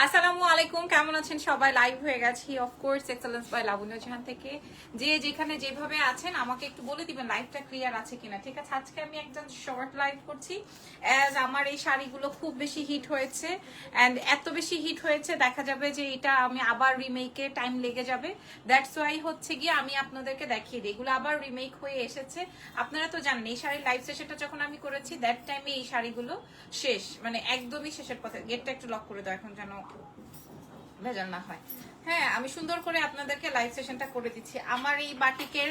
আসসালামু আলাইকুম, কেমন আছেন সবাই? লাইভ হয়ে গেছি of course excellence by Labonya Jahan থেকে। যে যেখানে যেভাবে আছেন, আমাকে একটু বলে দিবেন লাইভটা ক্লিয়ার আছে কিনা, ঠিক আছে? আজকে আমি একজন শর্ট লাইভ করছি অ্যাজ আমার এই শাড়িগুলো খুব বেশি হিট হয়েছে অ্যান্ড এত বেশি হিট হয়েছে, দেখা যাবে যে এটা আমি আবার রিমেকে টাইম লেগে যাবে। দ্যাটস ওয়াই হচ্ছে গিয়ে আমি আপনাদেরকে দেখিয়ে দিই, এগুলো আবার রিমেক হয়ে এসেছে। আপনারা তো জানেন, এই শাড়ির লাইভ সেশনটা যখন আমি করেছি দ্যাট টাইমে এই শাড়িগুলো শেষ মানে একদমই শেষের পথে। গেটটা একটু লক করে দাও এখন যেন ভেজাল না হয়। হ্যাঁ আমি সুন্দর করে আপনাদেরকে লাইভ সেশনটা করে দিচ্ছি। আমার এই বাটিকের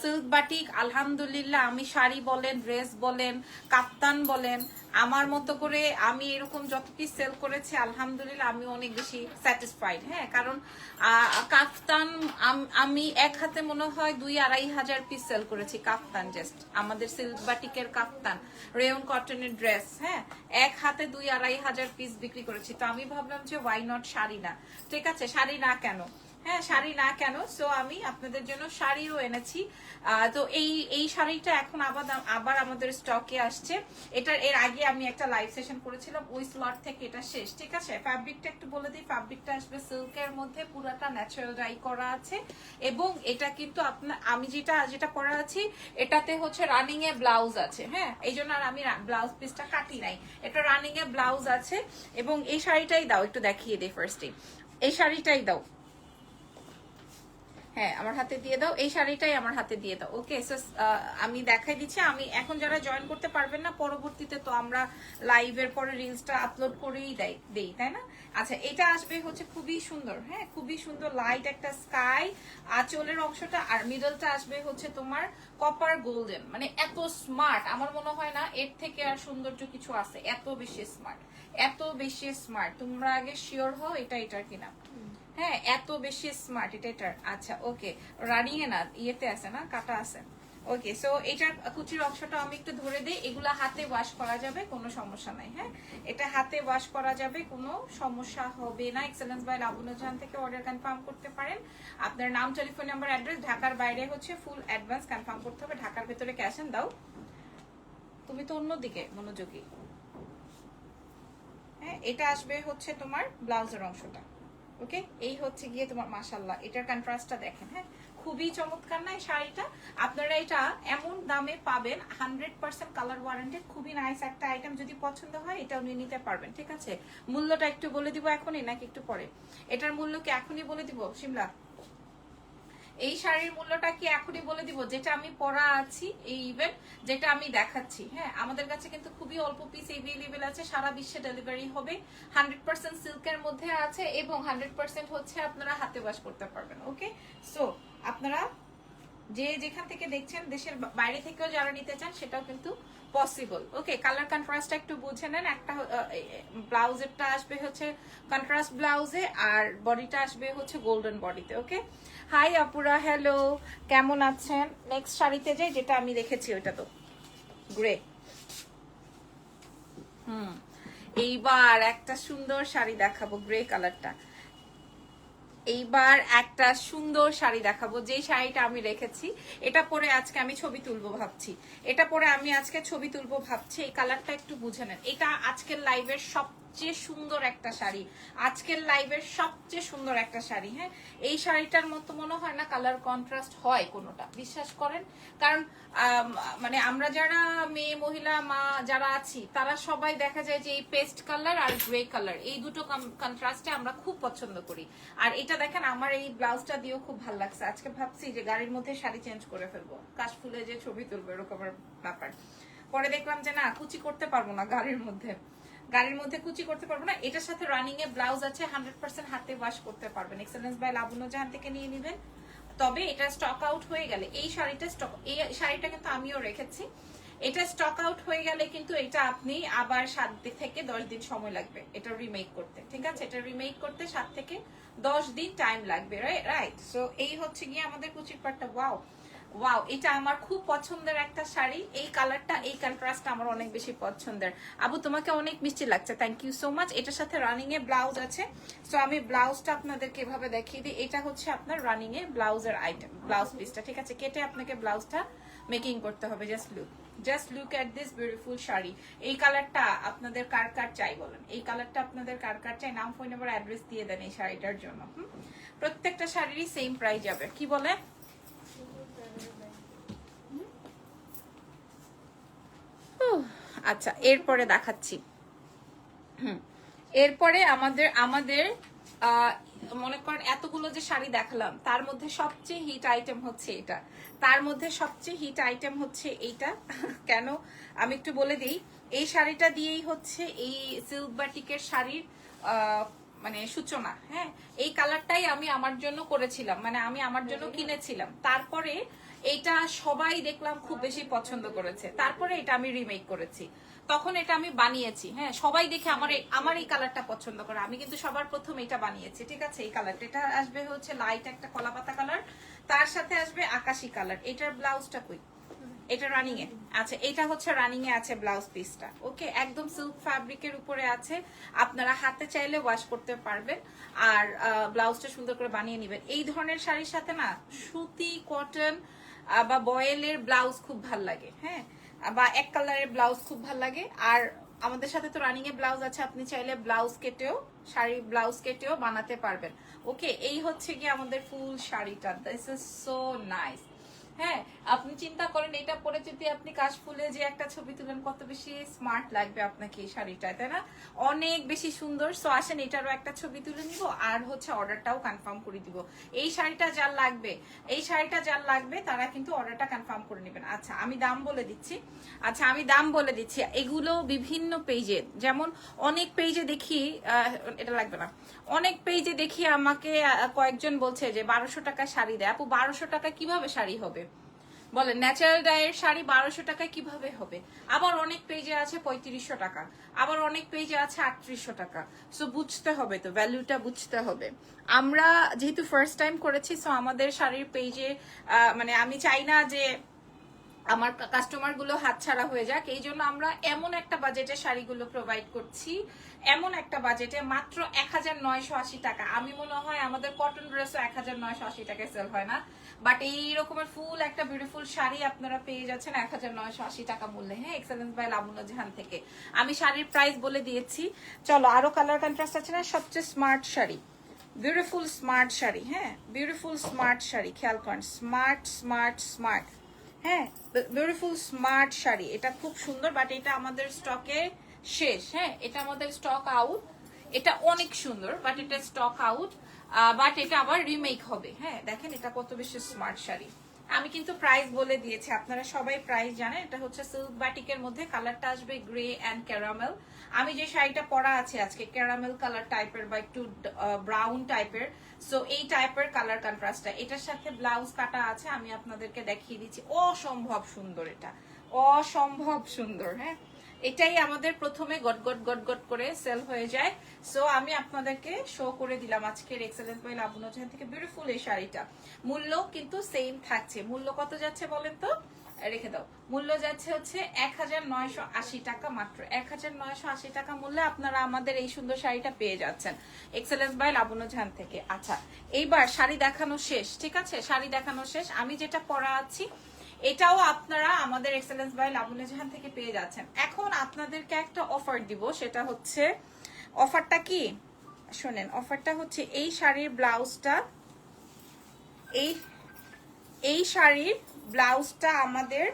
সিল্ক বাটিক, আলহামদুলিল্লাহ, আমি শাড়ি বলেন ড্রেস বলেন, কাপ্তান বলেন আমার মতো করে আমি এরকম যত সেল করেছি, আলহামদুলিল্লাহ আমি অনেক বেশি স্যাটিসফাইড হ্যাঁ? কারণ কাফতান আমি এক হাতে মনে হয় দুই আড়াই হাজার পিস সেল করেছি, কাফতান জাস্ট আমাদের সিল্ক বাটিকের কাফতান রেয়ন কটনের ড্রেস হ্যাঁ? এক হাতে দুই আড়াই হাজার পিস বিক্রি করেছি। তো আমি ভাবলাম যে ওয়াই নট শাড়ি না? ঠিক আছে, শাড়ি না কেন? হ্যাঁ শাড়ি না কেন? সো আমি আপনাদের জন্য শাড়িও এনেছি। তো এই এই শাড়িটা এখন আবার আবার আমাদের স্টকে আসছে। এটার এর আগে আমি একটা লাইভ সেশন করেছিলাম, ওই স্লট থেকে এটা শেষ, ঠিক আছে? ফ্যাব্রিকটা একটু বলে দিই ফ্যাব্রিকটা আসবে সিল্কের মধ্যে, পুরাটা ন্যাচারাল ডাই করা আছে। এবং এটা কিন্তু আপনার আমি যেটা যেটা পরা আছি, এটাতে হচ্ছে রানিং এ ব্লাউজ আছে হ্যাঁ? এই জন্য আর আমি ব্লাউজ পিসটা কাটি নাই। এটা রানিং এ ব্লাউজ আছে। এবং এই শাড়িটাই দাও, একটু দেখিয়ে দিই ফার্স্টে এই শাড়িটাই দাও। হ্যাঁ আমার হাতে দিয়ে দাও। এই শাড়িটাই আমার হাতে দিয়ে দাও। ওকে আমি দেখাই দিচ্ছি। আমি এখন যারা জয়েন করতে পারবেন না, পরবর্তীতে তো আমরা লাইভের পরে রিলসটা আপলোড করেই দেই দেই, তাই না? আচ্ছা এটা আসবে হচ্ছে খুবই সুন্দর হ্যাঁ খুবই সুন্দর লাইট একটা স্কাই আঁচলের অংশটা আর মিডলটা আসবে হচ্ছে তোমার কপার গোল্ডেন মানে এত স্মার্ট আমার মনে হয় না এর থেকে আর সৌন্দর্য কিছু আছে। এত বেশি স্মার্ট এত বেশি স্মার্ট তোমরা আগে শিওর হও এটা এটার কিনা। হ্যাঁ এত বেশি স্মার্ট এটা এটার। আচ্ছা ওকে রানিং এ না, ইয়েতে আছে না, কাটা আছে। ওকে সো এটার কুচির অংশটা আমি একটু ধরে দিই, এগুলো হাতে ওয়াশ করা যাবে, কোনো সমস্যা নাই হ্যাঁ? এটা হাতে ওয়াশ করা যাবে, কোনো সমস্যা হবে না। এক্সেলেন্স বাই লাবণ্য জাহান থেকে অর্ডার কনফার্ম করতে পারেন। আপনার নাম টেলিফোন নাম্বার অ্যাড্রেস ঢাকার বাইরে হচ্ছে ফুল অ্যাডভান্স কনফার্ম করতে হবে। ঢাকার ভেতরে ক্যাশ এন দাও। তুমি তো অন্যদিকে মনোযোগী। হ্যাঁ এটা আসবে হচ্ছে তোমার ব্লাউজের অংশটা। ওকে এই হচ্ছে গিয়ে তোমার মাসাল্লাহ এটার কন্ট্রাস্টটা দেখেন হ্যাঁ? খুবই চমৎকার না এই শাড়িটা? আপনারা এটা এমন দামে পাবেন হান্ড্রেড পার্সেন্ট কালার ওয়ারেন্টেড খুবই নাইস একটা আইটেম যদি পছন্দ হয়, এটাও নিয়ে নিতে পারবেন, ঠিক আছে? মূল্যটা একটু বলে দিব এখনই নাকি একটু পরে? এটার মূল্য কি এখনই বলে দিব, সিমলা? এই শাড়ির মূল্যটা কি এখনই বলে দিব? যেটা আমি পরা আছি এই ইভেন্ট যেটা আমি দেখাচ্ছি। হ্যাঁ আমাদের কাছে কিন্তু খুবই অল্প পিস এভেলেবেল আছে। সারা বিশ্বে ডেলিভারি হবে। হান্ড্রেড পার্সেন্ট সিল্কের মধ্যে আছে এবং হান্ড্রেড পার্সেন্ট হচ্ছে আপনারা হাতে বাস করতে পারবেন ওকে সো আপনারা যে যেখান থেকে দেখছেন, দেশের বাইরে থেকেও যারা নিতে চান, সেটাও কিন্তু পসিবল ওকে কালার কন্ট্রাস্টটা একটু বুঝে নেন। একটা ব্লাউজেরটা আসবে হচ্ছে কন্ট্রাস্ট ব্লাউজে আর বডিটা আসবে হচ্ছে গোল্ডেন বডিতে ওকে হাই আপুরা হ্যালো কেমন আছেন? নেক্সট শাড়িতে যাই, যেটা আমি রেখেছি ওইটা তো। গ্রে হুম, এইবার একটা সুন্দর শাড়ি দেখাবো গ্রে কালারটা এইবার একটা সুন্দর শাড়ি দেখাবো। যে শাড়িটা আমি রেখেছি, এটা পরে আজকে আমি ছবি তুলবো ভাবছি। এটা পরে আমি আজকে ছবি তুলবো ভাবছি, এই কালারটা একটু বুঝে নেন। এটা আজকের লাইভের সবচেয়ে সুন্দর একটা শাড়ি। আজকের লাইভের সবচেয়ে সুন্দর একটা শাড়ি হ্যাঁ? এই শাড়িটার মতো মনে হয় না কালার কন্ট্রাস্ট হয় কোনোটা, বিশ্বাস করেন? কারণ মানে আমরা যারা মেয়ে, মহিলা, মা যারা আছি, তারা সবাই দেখা যায় যে এই পেস্ট কালার আর গ্রে কালার এই দুটো কন্ট্রাস্টে আমরা খুব পছন্দ করি। আর এটা দেখেন, আমার এই ব্লাউজটা দিয়েও খুব ভালো লাগছে। আজকে ভাবছি যে গাড়ির মধ্যে শাড়ি চেঞ্জ করে ফেলব। কাশফুলে যে ছবি তুলবো এরকমের ব্যাপার। পরে দেখলাম যে না, কুচি করতে পারব না গাড়ির মধ্যে। গাড়ির মধ্যে কুচি করতে পারব না। এটার সাথে রানিং এ ব্লাউজ আছে হান্ড্রেড পার্সেন্ট হাতে ওয়াশ করতে পারবেন। এক্সেলেন্স বাই লাবণ্য জাহান থেকে নিয়ে নিবেন। তবে এটা স্টক আউট হয়ে গেলে, এই শাড়িটা স্টক এই শাড়িটা কিন্তু আমিও রেখেছি। এটা স্টক আউট হয়ে গেলে কিন্তু এটা আপনি আবার সাত দিন থেকে দশ দিন সময় লাগবে এটা রিমেক করতে। ঠিক আছে? এটা রিমেক করতে সাত থেকে দশ দিন টাইম লাগবে রাইট সো এই হচ্ছে গিয়ে আমাদের কুচির পাটটা। ওয়াও ওয়াও এটা আমার খুব পছন্দের একটা শাড়ি। এই কালারটা, এই কন্ট্রাস্টটা আমার অনেক বেশি পছন্দের। আবু, তোমাকে অনেক মিষ্টি লাগছে। থ্যাংক ইউ সো মাচ এটার সাথে রানিং এ ব্লাউজ আছে। সো আমি ব্লাউজটা আপনাদেরকে এভাবে দেখিয়ে দিই। এটা হচ্ছে আপনার রানিং এ ব্লাউজের আইটেম ব্লাউজ পিসটা ঠিক আছে, কেটে আপনাকে ব্লাউজটা মেকিং করতে হবে। Just look just look at this beautiful sari. এই কালারটা আপনাদের কার কার চাই বলেন? এই কালারটা আপনাদের কার কার চাই? নাম ফোন নাম্বার অ্যাড্রেস দিয়ে দেন এই শাড়িটার জন্য। প্রত্যেকটা শাড়িরই সেম প্রাইস যাবে। কি বলে? আচ্ছা এরপরে দেখাচ্ছি। হুম। এরপরে আমাদের আমাদের মনে করেন এতগুলো যে শাড়ি দেখালাম তার মধ্যে সবচেয়ে হিট আইটেম হচ্ছে এটা। তার মধ্যে সবচেয়ে হিট আইটেম হচ্ছে এইটা। কেন? আমি একটু বলে দিই এই শাড়িটা দিয়েই হচ্ছে এই সিল্ক বাটিকের শাড়ির মানে সূচনা হ্যাঁ? এই কালারটাই আমি আমার জন্য করেছিলাম মানে আমি আমার জন্য কিনেছিলাম। তারপরে এটা সবাই দেখলাম খুব বেশি পছন্দ করেছে। তারপরে এটা আমি রিমেক করেছি। তখন এটা আমি বানিয়েছি। হ্যাঁ সবাই দেখে আমার আমার এই কালারটা পছন্দ করে। আমি কিন্তু সবার প্রথম এটা বানিয়েছি, ঠিক আছে? এই কালারটা এটা আসবে হচ্ছে লাইট একটা কলাপাতা কালার তার সাথে আসবে আকাশি কালার এটার ব্লাউজটা কই? এটা রানিং এ আচ্ছা এটা হচ্ছে রানিং এ আছে ব্লাউজ পিসটা ওকে, একদম সিল্ক ফ্যাব্রিকের উপরে আছে। আপনারা হাতে চাইলে ওয়াশ করতে পারবেন। আর ব্লাউজটা সুন্দর করে বানিয়ে নেবেন। এই ধরনের শাড়ির সাথে না সুতি কটন বা বয়েলের ব্লাউজ খুব ভালো লাগে হ্যাঁ? বা এক কালারের ব্লাউজ খুব ভালো লাগে। আর আমাদের সাথে তো রানিং এ ব্লাউজ আছে, আপনি চাইলে ব্লাউজ কেটেও, শাড়ি ব্লাউজ কেটেও বানাতে পারবেন। ওকে এই হচ্ছে কি আমাদের ফুল শাড়িটা। দিস ইজ সো নাইস হ্যাঁ আপনি চিন্তা করেন, এটা পরে যদি আপনি কাশ ফুলে যে একটা ছবি তুলেন, কত বেশি স্মার্ট লাগবে আপনাকে এই শাড়িটায় তাই না? অনেক বেশি সুন্দর। সো আসেন, এটারও একটা ছবি তুলে নিব, আর হচ্ছে অর্ডারটাও কনফার্ম করে দিব। এই শাড়িটা যার লাগবে, এই শাড়িটা যার লাগবে, তারা কিন্তু অর্ডারটা কনফার্ম করে নেবেন। আচ্ছা আমি দাম বলে দিচ্ছি। আচ্ছা আমি দাম বলে দিচ্ছি। এগুলো বিভিন্ন পেজে যেমন অনেক পেজে দেখি এটা লাগবে না। অনেক পেজে দেখি আমাকে কয়েকজন বলছে যে, বারোশো টাকা শাড়ি দেয়। আপু, বারোশো টাকা কীভাবে শাড়ি হবে? বলেন ন্যাচারাল ডায়ের শাড়ি বারোশো টাকায় কীভাবে হবে? আবার অনেক পেজে আছে পঁয়ত্রিশশো টাকা। আবার অনেক পেজে আছে আটত্রিশশো টাকা। সো বুঝতে হবে তো ভ্যালুটা বুঝতে হবে। আমরা যেহেতু ফার্স্ট টাইম করেছি সো আমাদের শাড়ির পেজে মানে আমি চাই না যে আমার কাস্টমারগুলো হাতছাড়া হয়ে যাক। এই জন্য আমরা এমন একটা বাজেটে শাড়িগুলো প্রোভাইড করছি। এমন একটা বাজেটে মাত্র এক হাজার নয়শো আশি টাকা। আমি মনে হয় আমাদের কটন ড্রেসও এক হাজার নয়শো আশি টাকায় সেল হয় না। বাট এই রকমের ফুল একটা বিউটিফুল শাড়ি আপনারা পেয়ে যাচ্ছেন এক হাজার নয়শো আশি টাকা মূল্যে। হ্যাঁ এক্সেলেন্স বাই লাবণ্য জাহান থেকে। আমি শাড়ির প্রাইস বলে দিয়েছি। চলো, আরও কালার কন্ট্রাস্ট আছে না? সবচেয়ে smart sari. Beautiful smart sari হ্যাঁ? বিউটিফুল স্মার্ট শাড়ি, খেয়াল করেন। স্মার্ট স্মার্ট স্মার্ট হ্যাঁ বিউটিফুল স্মার্ট শাড়ি। এটা খুব সুন্দর বাট এটা আমাদের স্টকে শেষ। হ্যাঁ এটা আমাদের স্টক আউট এটা অনেক সুন্দর বাট এটা স্টক আউট বাট এটা আবার রিমেক হবে। হ্যাঁ দেখেন এটা কত বেশি স্মার্ট শাড়ি। আমি কিন্তু প্রাইস বলে দিয়েছি। আপনারা সবাই প্রাইস জানেন। এটা হচ্ছে সিল্ক বাটিকের মধ্যে। কালারটা আসবে গ্রে অ্যান্ড ক্যারামেল আমি যে শাড়িটা পরা আছে আজকে ক্যারামেল কালার টাইপের বা একটু ব্রাউন টাইপের সো এই টাইপের কালার কন্ট্রাস্টটা এটার সাথে ব্লাউজ কাটা আছে, আমি আপনাদেরকে দেখিয়ে দিচ্ছি। অসম্ভব সুন্দর এটা। অসম্ভব সুন্দর হ্যাঁ? এটাই আমাদের প্রথমে গট গট গট গট করে সেল হয়ে যায়। সো আমি আপনাদেরকে শো করে দিলাম আজকের এক্সেলেন্স বাই লাবণ্য থেকে বিউটিফুল এই শাড়িটা। মূল্য কিন্তু সেম থাকছে। মূল্য কত যাচ্ছে বলেন তো? রেখে দাও। মূল্য যাচ্ছে হচ্ছে এক হাজার নয়শো আশি টাকা মাত্র। এক হাজার নয়শো আশি টাকা মূল্যে আপনারা আমাদের এই সুন্দর শাড়িটা পেয়ে যাচ্ছেন। এক্সেলেন্স বাই লাবণ্য জাহান থেকে। আচ্ছা এইবার শাড়ি দেখানো শেষ, ঠিক আছে? শাড়ি দেখানো শেষ। আমি যেটা পরা আছি, এটাও আপনারা আমাদের এক্সেলেন্স বাই লাবণ্য জাহান থেকে পেয়ে যাচ্ছেন। এখন আপনাদেরকে একটা অফার দিব, সেটা হচ্ছে অফারটা কি? শোনেন অফারটা হচ্ছে এই শাড়ির ব্লাউজটা এই এই শাড়ির ব্লাউজটা আমাদের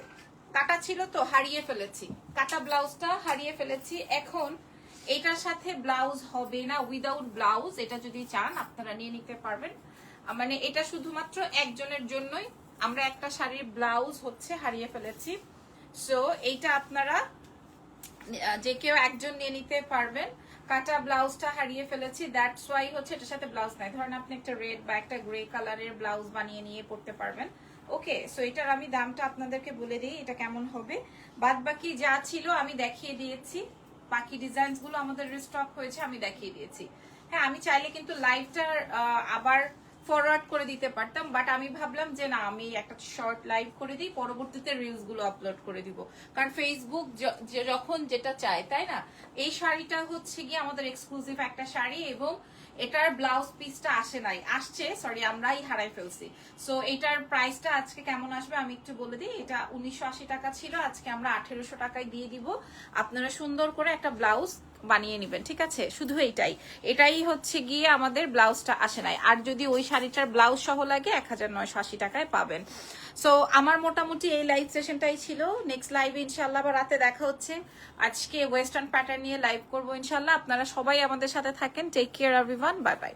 কাটা ছিল তো, হারিয়ে ফেলেছি। কাটা ব্লাউজটা হারিয়ে ফেলেছি। এখন এটার সাথে ব্লাউজ হবে না উইদাউট ব্লাউজ, এটা যদি চান আপনারা নিয়ে নিতে পারবেন। মানে এটা শুধুমাত্র একজনের জন্যই আমরা একটা শাড়ির ব্লাউজ হচ্ছে হারিয়ে ফেলেছি। সো এইটা আপনারা যে কেউ একজন নিয়ে নিতে পারবেন। কাটা ব্লাউজটা হারিয়ে ফেলেছি দ্যাটস ওয়াই হচ্ছে এটার সাথে ব্লাউজ নাই। ধরেন আপনি একটা রেড বা একটা গ্রে কালারের ব্লাউজ বানিয়ে নিয়ে পড়তে পারবেন। ওকে সো এটার আমি দামটা আপনাদেরকে বলে দিই, এটা কেমন হবে। বাদ বাকি যা ছিল আমি দেখিয়ে দিয়েছি। বাকি ডিজাইনসগুলো আমাদের রিস্টক হয়েছে, আমি দেখিয়ে দিয়েছি। হ্যাঁ আমি চাইলে কিন্তু লাইভটার আবার ফরওয়ার্ড করে দিতে পারতাম বাট আমি ভাবলাম যে না, আমি একটা শর্ট লাইভ করে দিই, পরবর্তীতে রিলসগুলো আপলোড করে দিব। কারণ ফেসবুক যখন যেটা চায়, তাই না? এই শাড়িটা হচ্ছে গিয়ে আমাদের এক্সক্লুসিভ একটা শাড়ি এবং এটার ব্লাউজ পিসটা আসে নাই। আসছে সরি আমরাই হারাই ফেলছি। সো এটার প্রাইসটা আজকে কেমন আসবে আমি একটু বলে দিই। এটা উনিশশো আশি টাকা ছিল, আজকে আমরা আঠেরোশো টাকায় দিয়ে দিব। আপনারা সুন্দর করে একটা ব্লাউজ বানিয়ে নেবেন, ঠিক আছে? শুধু এইটাই। এটাই হচ্ছে গিয়ে আমাদের ব্লাউজটা আসে নাই। আর যদি ওই শাড়িটার ব্লাউজ সহ লাগে, এক হাজার নয়শো আশি টাকায় পাবেন। সো আমার মোটামুটি এই লাইভ সেশনটাই ছিল। নেক্সট লাইভ ইনশাল্লাহ বা রাতে দেখা হচ্ছে। আজকে ওয়েস্টার্ন প্যাটার্ন নিয়ে লাইভ করব ইনশাল্লাহ আপনারা সবাই আমাদের সাথে থাকেন। Take care everyone bye bye